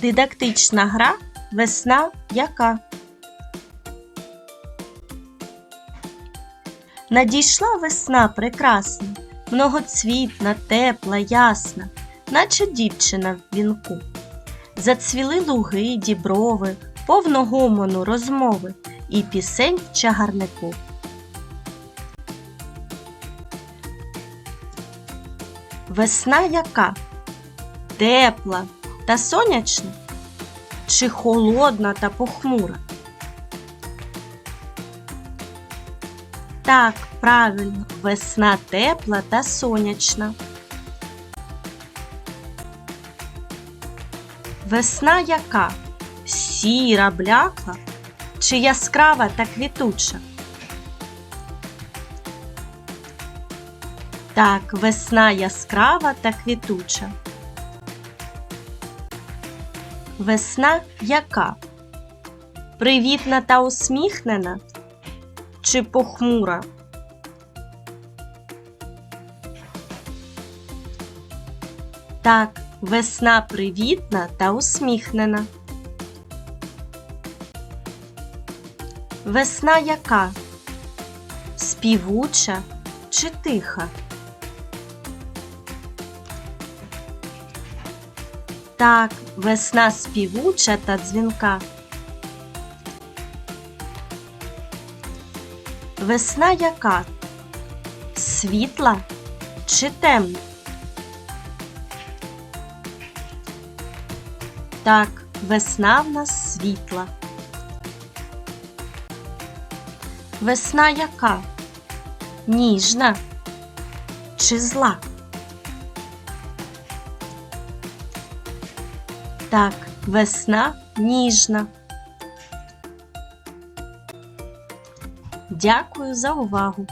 Дидактична гра Весна яка. Надійшла весна прекрасна, многоцвітна, тепла, ясна, наче дівчина в вінку. Зацвіли луги, діброви, повно гомону розмови і пісень в чагарнику. Весна яка? Тепла та сонячна? Чи холодна та похмура? Так, правильно, весна тепла та сонячна. Весна яка? Сіра, бляхла чи яскрава та квітуча? Так, весна яскрава та квітуча. Весна яка? Привітна та усміхнена чи похмура? Так, весна привітна та усміхнена. Весна яка? Співуча чи тиха? Так, весна співуча та дзвінка. Весна яка? Світла чи темна? Так, весна в нас світла. Весна яка? Ніжна чи зла? Так, весна ніжна. Дякую за увагу!